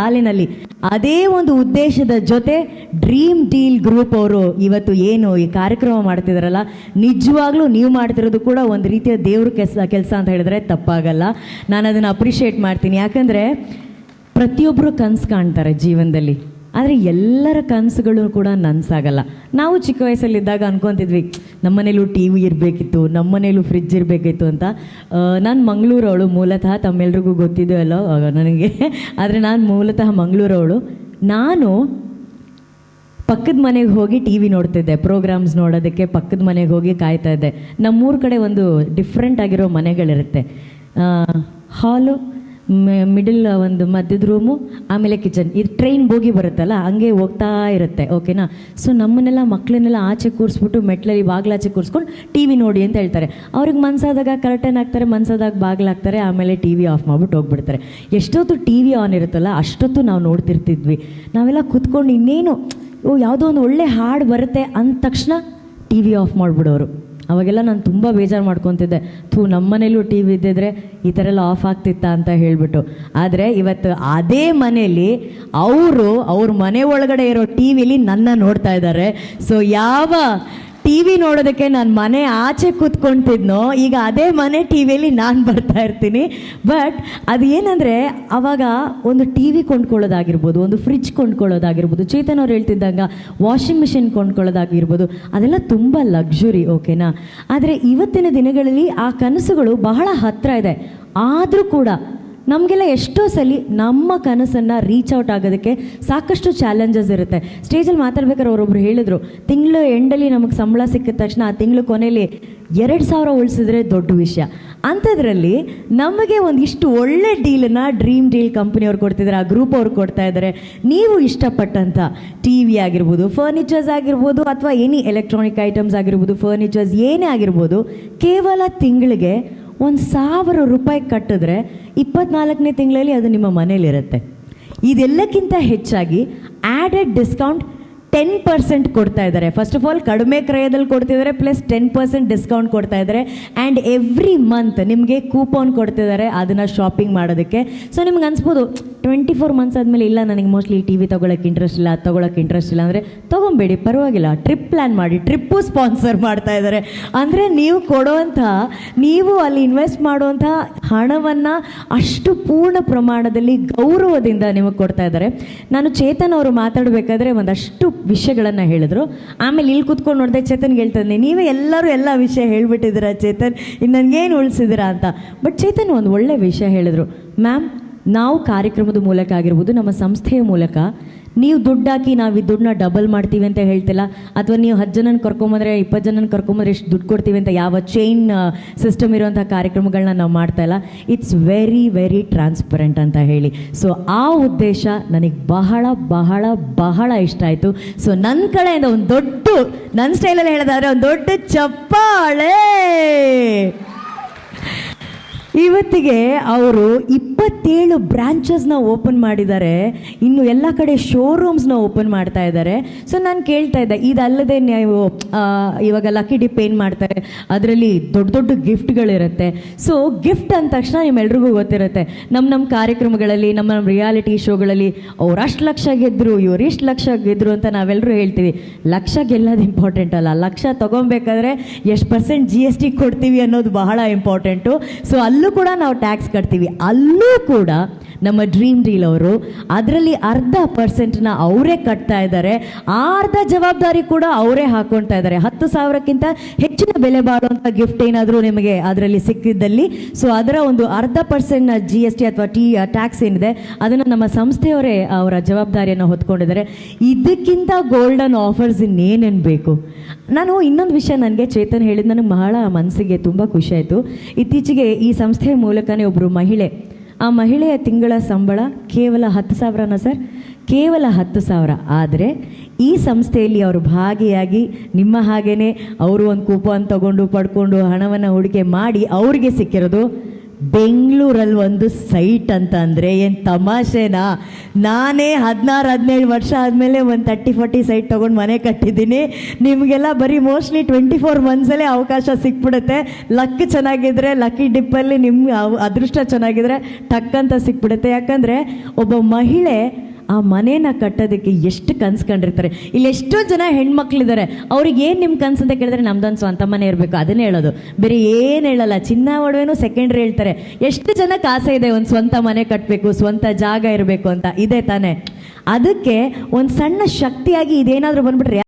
ಸಾಲಿನಲ್ಲಿ ಅದೇ ಒಂದು ಉದ್ದೇಶದ ಜೊತೆ ಡ್ರೀಮ್ ಡೀಲ್ ಗ್ರೂಪ್ ಅವರು ಇವತ್ತು ಏನು ಈ ಕಾರ್ಯಕ್ರಮ ಮಾಡ್ತಿದಾರಲ್ಲ, ನಿಜವಾಗ್ಲೂ ನೀವು ಮಾಡ್ತಿರೋದು ಕೂಡ ಒಂದು ರೀತಿಯ ದೇವ್ರ ಕೆಲಸ ಕೆಲಸ ಅಂತ ಹೇಳಿದ್ರೆ ತಪ್ಪಾಗಲ್ಲ. ನಾನು ಅದನ್ನು ಅಪ್ರಿಷಿಯೇಟ್ ಮಾಡ್ತೀನಿ. ಯಾಕಂದರೆ ಪ್ರತಿಯೊಬ್ಬರು ಕನಸು ಕಾಣ್ತಾರೆ ಜೀವನದಲ್ಲಿ. ಆದರೆ ಎಲ್ಲರ ಕನಸುಗಳು ಕೂಡ ನನಸಾಗಲ್ಲ. ನಾವು ಚಿಕ್ಕ ವಯಸ್ಸಲ್ಲಿದ್ದಾಗ ಅನ್ಕೊತಿದ್ವಿ, ನಮ್ಮನೇಲೂ ಟಿ ವಿ ಇರಬೇಕಿತ್ತು, ನಮ್ಮನೇಲೂ ಫ್ರಿಜ್ ಇರಬೇಕಿತ್ತು ಅಂತ. ನಾನು ಮಂಗಳೂರವಳು, ಮೂಲತಃ ತಮ್ಮೆಲ್ರಿಗೂ ಗೊತ್ತಿದೆಯೋ ಅಲ್ಲೋ ನನಗೆ. ಆದರೆ ನಾನು ಮೂಲತಃ ಮಂಗಳೂರವಳು. ನಾನು ಪಕ್ಕದ ಮನೆಗೆ ಹೋಗಿ ಟಿ ವಿ ನೋಡ್ತಿದ್ದೆ ಪ್ರೋಗ್ರಾಮ್ಸ್ ನೋಡೋದಕ್ಕೆ ಪಕ್ಕದ ಮನೆಗೆ ಹೋಗಿ ಕಾಯ್ತಾ ಇದ್ದೆ. ನಮ್ಮೂರ ಕಡೆ ಒಂದು ಡಿಫ್ರೆಂಟ್ ಆಗಿರೋ ಮನೆಗಳಿರುತ್ತೆ. ಹಾಲು ಮಿಡಲ್ ಒಂದು ಮಧ್ಯದ ರೂಮು ಆಮೇಲೆ ಕಿಚನ್ ಇದು ಟ್ರೈನ್ ಬೋಗಿ ಬರುತ್ತಲ್ಲ, ಹಂಗೆ ಹೋಗ್ತಾ ಇರುತ್ತೆ ಓಕೆನಾ ಸೊ ನಮ್ಮನ್ನೆಲ್ಲ ಮಕ್ಕಳನ್ನೆಲ್ಲ ಆಚೆ ಕೂರಿಸ್ಬಿಟ್ಟು ಮೆಟ್ಲಲ್ಲಿ ಬಾಗ್ಲಾಚೆ ಕೂರಿಸ್ಕೊಂಡು ಟಿ ವಿ ನೋಡಿ ಅಂತ ಹೇಳ್ತಾರೆ. ಅವ್ರಿಗೆ ಮನ್ಸಾದಾಗ ಕರ್ಟನ್ ಹಾಕ್ತಾರೆ, ಮನ್ಸಾದಾಗ ಬಾಗ್ಲಾಕ್ತಾರೆ, ಆಮೇಲೆ ಟಿ ವಿ ಆಫ್ ಮಾಡ್ಬಿಟ್ಟು ಹೋಗ್ಬಿಡ್ತಾರೆ. ಎಷ್ಟೊತ್ತು ಟಿ ವಿ ಆನ್ ಇರುತ್ತಲ್ಲ, ಅಷ್ಟೊತ್ತು ನಾವು ನೋಡ್ತಿರ್ತಿದ್ವಿ. ನಾವೆಲ್ಲ ಕೂತ್ಕೊಂಡು ಇನ್ನೇನು, ಓ, ಯಾವುದೋ ಒಂದು ಒಳ್ಳೆ ಹಾಡು ಬರುತ್ತೆ ಅಂದ ತಕ್ಷಣ ಟಿ ವಿ ಆಫ್ ಮಾಡಿಬಿಡೋರು. ಅವಾಗೆಲ್ಲ ನಾನು ತುಂಬ ಬೇಜಾರು ಮಾಡ್ಕೊತಿದ್ದೆ. ಥೂ ನಮ್ಮ ಮನೇಲೂ ಟಿ ವಿ ಇದ್ದಿದ್ರೆ ಈ ಥರ ಎಲ್ಲ ಆಫ್ ಆಗ್ತಿತ್ತಾ ಅಂತ ಹೇಳಿಬಿಟ್ಟು. ಆದರೆ ಇವತ್ತು ಅದೇ ಮನೆಯಲ್ಲಿ ಅವರು, ಅವ್ರ ಮನೆ ಒಳಗಡೆ ಇರೋ ಟಿ ವಿಲಿ ನನ್ನ ನೋಡ್ತಾ ಇದ್ದಾರೆ. ಸೊ ಯಾವ ಟಿ ವಿ ನೋಡೋದಕ್ಕೆ ನಾನು ಮನೆ ಆಚೆ ಕೂತ್ಕೊಳ್ತಿದ್ನೋ ಈಗ ಅದೇ ಮನೆ ಟಿ ವಿಯಲ್ಲಿ ನಾನು ಬರ್ತಾ ಇರ್ತೀನಿ. ಬಟ್ ಅದು ಏನಂದರೆ, ಅವಾಗ ಒಂದು ಟಿ ವಿ ಕೊಂಡ್ಕೊಳ್ಳೋದಾಗಿರ್ಬೋದು, ಒಂದು ಫ್ರಿಜ್ ಕೊಂಡ್ಕೊಳ್ಳೋದಾಗಿರ್ಬೋದು, ಚೇತನ್ ಅವ್ರು ಹೇಳ್ತಿದ್ದಾಗ ವಾಷಿಂಗ್ ಮಿಷಿನ್ ಕೊಂಡ್ಕೊಳ್ಳೋದಾಗಿರ್ಬೋದು, ಅದೆಲ್ಲ ತುಂಬ ಲಕ್ಸುರಿ ಓಕೆನಾ ಆದರೆ ಇವತ್ತಿನ ದಿನಗಳಲ್ಲಿ ಆ ಕನಸುಗಳು ಬಹಳ ಹತ್ತಿರ ಇದೆ. ಆದರೂ ಕೂಡ ನಮಗೆಲ್ಲ ಎಷ್ಟೋ ಸಲ ನಮ್ಮ ಕನಸನ್ನು ರೀಚ್ ಔಟ್ ಆಗೋದಕ್ಕೆ ಸಾಕಷ್ಟು ಚಾಲೆಂಜಸ್ ಇರುತ್ತೆ. ಸ್ಟೇಜಲ್ಲಿ ಮಾತಾಡ್ಬೇಕಾದ್ರೆ ಅವರೊಬ್ರು ಹೇಳಿದ್ರು, ತಿಂಗಳು ಎಂಡಲ್ಲಿ ನಮಗೆ ಸಂಬಳ ಸಿಕ್ಕಿದ ತಕ್ಷಣ ಆ ತಿಂಗಳು ಕೊನೆಯಲ್ಲಿ ಎರಡು ಸಾವಿರ ಉಳಿಸಿದ್ರೆ ದೊಡ್ಡ ವಿಷಯ. ಅಂಥದ್ರಲ್ಲಿ ನಮಗೆ ಒಂದಿಷ್ಟು ಒಳ್ಳೆ ಡೀಲನ್ನು ಡ್ರೀಮ್ ಡೀಲ್ ಕಂಪ್ನಿಯವ್ರು ಕೊಡ್ತಿದ್ದಾರೆ ಆ ಗ್ರೂಪ್ ಅವ್ರು ಕೊಡ್ತಾ ಇದ್ದಾರೆ ನೀವು ಇಷ್ಟಪಟ್ಟಂಥ ಟಿ ವಿ ಆಗಿರ್ಬೋದು ಫರ್ನಿಚರ್ಸ್ ಆಗಿರ್ಬೋದು, ಅಥವಾ ಎನಿ ಎಲೆಕ್ಟ್ರಾನಿಕ್ ಐಟಮ್ಸ್ ಆಗಿರ್ಬೋದು ಫರ್ನಿಚರ್ಸ್ ಏನೇ ಆಗಿರ್ಬೋದು, ಕೇವಲ ತಿಂಗಳಿಗೆ ಒಂದು ಸಾವಿರ ರೂಪಾಯಿ ಕಟ್ಟಿದ್ರೆ ಇಪ್ಪತ್ನಾಲ್ಕನೇ ತಿಂಗಳಲ್ಲಿ ಅದು ನಿಮ್ಮ ಮನೇಲಿರುತ್ತೆ. ಇದೆಲ್ಲಕ್ಕಿಂತ ಹೆಚ್ಚಾಗಿ ಆ್ಯಡೆಡ್ ಡಿಸ್ಕೌಂಟ್ ಟೆನ್ ಪರ್ಸೆಂಟ್ ಕೊಡ್ತಾ ಇದ್ದಾರೆ. ಫಸ್ಟ್ ಆಫ್ ಆಲ್ ಕಡಿಮೆ ಕ್ರಯದಲ್ಲಿ ಕೊಡ್ತಿದ್ದಾರೆ ಪ್ಲಸ್ ಟೆನ್ ಪರ್ಸೆಂಟ್ ಡಿಸ್ಕೌಂಟ್ ಕೊಡ್ತಾ ಇದ್ದಾರೆ. ಆ್ಯಂಡ್ ಎವ್ರಿ ಮಂತ್ ನಿಮಗೆ ಕೂಪನ್ ಕೊಡ್ತಿದ್ದಾರೆ ಅದನ್ನು ಶಾಪಿಂಗ್ ಮಾಡೋದಕ್ಕೆ. ಸೊ ನಿಮ್ಗೆ ಅನ್ಸ್ಬೋದು ಟ್ವೆಂಟಿ ಫೋರ್ ಮಂತ್ಸ್ ಆದಮೇಲೆ ಇಲ್ಲ, ನನಗೆ ಮೋಸ್ಟ್ಲಿ ಟಿ ವಿ ತೊಗೊಳಕ್ಕೆ ಇಂಟ್ರೆಸ್ಟ್ ಇಲ್ಲ ತೊಗೊಳಕ್ಕೆ ಇಂಟ್ರೆಸ್ಟ್ ಇಲ್ಲ ಅಂದರೆ ತೊಗೊಬೇಡಿ, ಪರವಾಗಿಲ್ಲ. ಟ್ರಿಪ್ ಪ್ಲ್ಯಾನ್ ಮಾಡಿ ಟ್ರಿಪ್ಪು ಸ್ಪಾನ್ಸರ್ ಮಾಡ್ತಾ ಇದ್ದಾರೆ. ಅಂದರೆ ನೀವು ಕೊಡುವಂಥ ನೀವು ಅಲ್ಲಿ ಇನ್ವೆಸ್ಟ್ ಮಾಡುವಂಥ ಹಣವನ್ನು ಅಷ್ಟು ಪೂರ್ಣ ಪ್ರಮಾಣದಲ್ಲಿ ಗೌರವದಿಂದ ನಿಮಗೆ ಕೊಡ್ತಾ ಇದ್ದಾರೆ. ನಾನು ಚೇತನ್ ಅವರು ಮಾತಾಡಬೇಕಾದ್ರೆ ಒಂದಷ್ಟು ವಿಷಯಗಳನ್ನು ಹೇಳಿದ್ರು. ಆಮೇಲೆ ಇಲ್ಲಿ ಕೂತ್ಕೊಂಡು ನೋಡಿದೆ ಚೇತನ್ಗೆ ಹೇಳ್ತಾನೆ ನೀವೇ ಎಲ್ಲರೂ ಎಲ್ಲ ವಿಷಯ ಹೇಳ್ಬಿಟ್ಟಿದ್ದೀರಾ ಚೇತನ್? ಇನ್ನು ನನಗೇನು ಉಳಿಸಿದ್ದೀರಾ ಅಂತ? ಬಟ್ ಚೇತನ್ ಒಂದು ಒಳ್ಳೆ ವಿಷಯ ಹೇಳಿದರು. ಮ್ಯಾಮ್ ನಾವು ಕಾರ್ಯಕ್ರಮದ ಮೂಲಕ ಆಗಿರ್ಬೋದು, ನಮ್ಮ ಸಂಸ್ಥೆಯ ಮೂಲಕ ನೀವು ದುಡ್ಡು ಹಾಕಿ ನಾವು ಈ ದುಡ್ಡನ್ನ ಡಬಲ್ ಮಾಡ್ತೀವಿ ಅಂತ ಹೇಳ್ತಿಲ್ಲ. ಅಥವಾ ನೀವು ಹತ್ತು ಜನನ ಕರ್ಕೊಂಬಂದ್ರೆ, ಇಪ್ಪತ್ತು ಜನನ ಕರ್ಕೊಂಬಂದ್ರೆ ಎಷ್ಟು ದುಡ್ಡು ಕೊಡ್ತೀವಿ ಅಂತ ಯಾವ ಚೈನ್ ಸಿಸ್ಟಮ್ ಇರುವಂಥ ಕಾರ್ಯಕ್ರಮಗಳನ್ನ ನಾವು ಮಾಡ್ತಾ ಇಲ್ಲ. ಇಟ್ಸ್ ವೆರಿ ವೆರಿ ಟ್ರಾನ್ಸ್ಪರೆಂಟ್ ಅಂತ ಹೇಳಿ. ಸೊ ಆ ಉದ್ದೇಶ ನನಗೆ ಬಹಳ ಬಹಳ ಬಹಳ ಇಷ್ಟ ಆಯಿತು. ಸೊ ನನ್ನ ಕಡೆಯಿಂದ ಒಂದು ದೊಡ್ಡ ನನ್ನ ಸ್ಟೈಲಲ್ಲಿ ಹೇಳೋದಾದ್ರೆ ಒಂದು ದೊಡ್ಡ ಚಪ್ಪಾಳೆ. ಇವತ್ತಿಗೆ ಅವರು ಇಪ್ಪತ್ತೇಳು ಬ್ರಾಂಚಸ್ನ ಓಪನ್ ಮಾಡಿದ್ದಾರೆ. ಇನ್ನು ಎಲ್ಲ ಕಡೆ ಶೋರೂಮ್ಸ್ನ ಓಪನ್ ಮಾಡ್ತಾ ಇದ್ದಾರೆ. ಸೊ ನಾನು ಕೇಳ್ತಾ ಇದ್ದೆ. ಇದಲ್ಲದೆ ನೀವು ಇವಾಗ ಲಕ್ಕಿ ಡಿಪ್ ಏನು ಮಾಡ್ತಾರೆ? ಅದರಲ್ಲಿ ದೊಡ್ಡ ದೊಡ್ಡ ಗಿಫ್ಟ್ಗಳಿರುತ್ತೆ ಸೊ ಗಿಫ್ಟ್ ಅಂದ ತಕ್ಷಣ ನಿಮ್ಮೆಲ್ರಿಗೂ ಗೊತ್ತಿರುತ್ತೆ. ನಮ್ಮ ನಮ್ಮ ಕಾರ್ಯಕ್ರಮಗಳಲ್ಲಿ ನಮ್ಮ ನಮ್ಮ ರಿಯಾಲಿಟಿ ಶೋಗಳಲ್ಲಿ ಅವ್ರು ಅಷ್ಟು ಲಕ್ಷ ಗೆದ್ದರು ಇವ್ರು ಇಷ್ಟು ಲಕ್ಷ ಗೆದ್ದರು ಅಂತ ನಾವೆಲ್ಲರೂ ಹೇಳ್ತೀವಿ. ಲಕ್ಷ ಗೆಲ್ಲೋದು ಇಂಪಾರ್ಟೆಂಟ್ ಅಲ್ಲ. ಲಕ್ಷ ತೊಗೊಬೇಕಾದ್ರೆ ಎಷ್ಟು ಪರ್ಸೆಂಟ್ ಜಿ ಎಸ್ ಟಿ ಕೊಡ್ತೀವಿ ಅನ್ನೋದು ಬಹಳ ಇಂಪಾರ್ಟೆಂಟು ಸೊ ಅಲ್ಲೂ ಕೂಡ ನಾವು ಟ್ಯಾಕ್ಸ್ ಕಟ್ತೀವಿ. ಅಲ್ಲೂ ಕೂಡ ನಮ್ಮ ಡ್ರೀಮ್ ಡೀಲ್ ಅವರು ಅದರಲ್ಲಿ ಅರ್ಧ ಪರ್ಸೆಂಟ್ನ ಅವರೇ ಕಟ್ತಾ ಇದ್ದಾರೆ. ಆ ಅರ್ಧ ಜವಾಬ್ದಾರಿ ಕೂಡ ಅವರೇ ಹಾಕೊಳ್ತಾ ಇದ್ದಾರೆ. ಹತ್ತು ಸಾವಿರಕ್ಕಿಂತ ಹೆಚ್ಚಿನ ಬೆಲೆ ಬಾಳುವಂಥ ಗಿಫ್ಟ್ ಏನಾದರೂ ನಿಮಗೆ ಅದರಲ್ಲಿ ಸಿಕ್ಕಿದ್ದಲ್ಲಿ ಸೊ ಅದರ ಒಂದು ಅರ್ಧ ಪರ್ಸೆಂಟ್ನ ಜಿ ಎಸ್ ಟಿ ಅಥವಾ ಟಿ ಟ್ಯಾಕ್ಸ್ ಏನಿದೆ, ಅದನ್ನು ನಮ್ಮ ಸಂಸ್ಥೆಯವರೇ ಅವರ ಜವಾಬ್ದಾರಿಯನ್ನು ಹೊತ್ಕೊಂಡಿದ್ದಾರೆ. ಇದಕ್ಕಿಂತ ಗೋಲ್ಡನ್ ಆಫರ್ಸ್ ಇನ್ನೇನೇನು ಬೇಕು? ನಾನು ಇನ್ನೊಂದು ವಿಷಯ ನನಗೆ ಚೇತನ್ ಹೇಳಿದ, ನನಗೆ ಬಹಳ ಮನಸ್ಸಿಗೆ ತುಂಬ ಖುಷಿ ಆಯಿತು. ಇತ್ತೀಚೆಗೆ ಈ ಸಂಸ್ಥೆಯ ಮೂಲಕನೇ ಒಬ್ಬರು ಮಹಿಳೆ ಆ ಮಹಿಳೆಯ ತಿಂಗಳ ಸಂಬಳ ಕೇವಲ ಹತ್ತು ಸಾವಿರನ ಸರ್? ಕೇವಲ ಹತ್ತು ಸಾವಿರ. ಆದರೆ ಈ ಸಂಸ್ಥೆಯಲ್ಲಿ ಅವರು ಭಾಗಿಯಾಗಿ ನಿಮ್ಮ ಹಾಗೇನೆ ಅವರು ಒಂದು ಕೂಪನ್ ತಗೊಂಡು ಪಡ್ಕೊಂಡು ಹಣವನ್ನು ಹೂಡಿಕೆ ಮಾಡಿ ಅವರಿಗೆ ಸಿಕ್ಕಿರೋದು ಬೆಂಗಳೂರಲ್ಲಿ ಒಂದು ಸೈಟ್ ಅಂತ ಅಂದರೆ ಏನು ತಮಾಷೆನಾ? ನಾನೇ ಹದಿನಾರು, ಹದಿನೇಳು ವರ್ಷ ಆದಮೇಲೆ ಒಂದು ತರ್ಟಿ, ಫಾರ್ಟಿ ಸೈಟ್ ತೊಗೊಂಡು ಮನೆ ಕಟ್ಟಿದ್ದೀನಿ. ನಿಮಗೆಲ್ಲ ಬರೀ ಮೋಸ್ಟ್ಲಿ ಟ್ವೆಂಟಿ ಫೋರ್ ಮಂತ್ಸಲ್ಲೇ ಅವಕಾಶ ಸಿಕ್ಬಿಡುತ್ತೆ. ಲಕ್ ಚೆನ್ನಾಗಿದ್ರೆ, ಲಕ್ಕಿ ಡಿಪ್ಪಲ್ಲಿ ನಿಮ್ಮ ಅದೃಷ್ಟ ಚೆನ್ನಾಗಿದ್ರೆ ಟಕ್ ಅಂತ ಸಿಕ್ಬಿಡುತ್ತೆ. ಯಾಕಂದರೆ ಒಬ್ಬ ಮಹಿಳೆ ಆ ಮನೇನ ಕಟ್ಟೋದಕ್ಕೆ ಎಷ್ಟು ಕನ್ಸು ಕಂಡಿರ್ತಾರೆ. ಇಲ್ಲಿ ಎಷ್ಟೋ ಜನ ಹೆಣ್ಮಕ್ಳಿದ್ದಾರೆ ಅವ್ರಿಗೆ ಏನು ನಿಮ್ಮ ಕನ್ಸು ಅಂತ ಕೇಳಿದ್ರೆ ನಮ್ದೊಂದು ಸ್ವಂತ ಮನೆ ಇರಬೇಕು. ಅದನ್ನೇ ಹೇಳೋದು. ಬೇರೆ ಏನು ಹೇಳಲ್ಲ. ಚಿನ್ನ, ಒಡವೆನೂ ಸೆಕೆಂಡ್ರಿ ಹೇಳ್ತಾರೆ. ಎಷ್ಟು ಜನಕ್ಕೆ ಆಸೆ ಇದೆ ಒಂದು ಸ್ವಂತ ಮನೆ ಕಟ್ಟಬೇಕು ಸ್ವಂತ ಜಾಗ ಇರಬೇಕು ಅಂತ. ಇದೆ ತಾನೇ. ಅದಕ್ಕೆ ಒಂದು ಸಣ್ಣ ಶಕ್ತಿಯಾಗಿ ಇದೇನಾದರೂ ಬಂದ್ಬಿಟ್ರೆ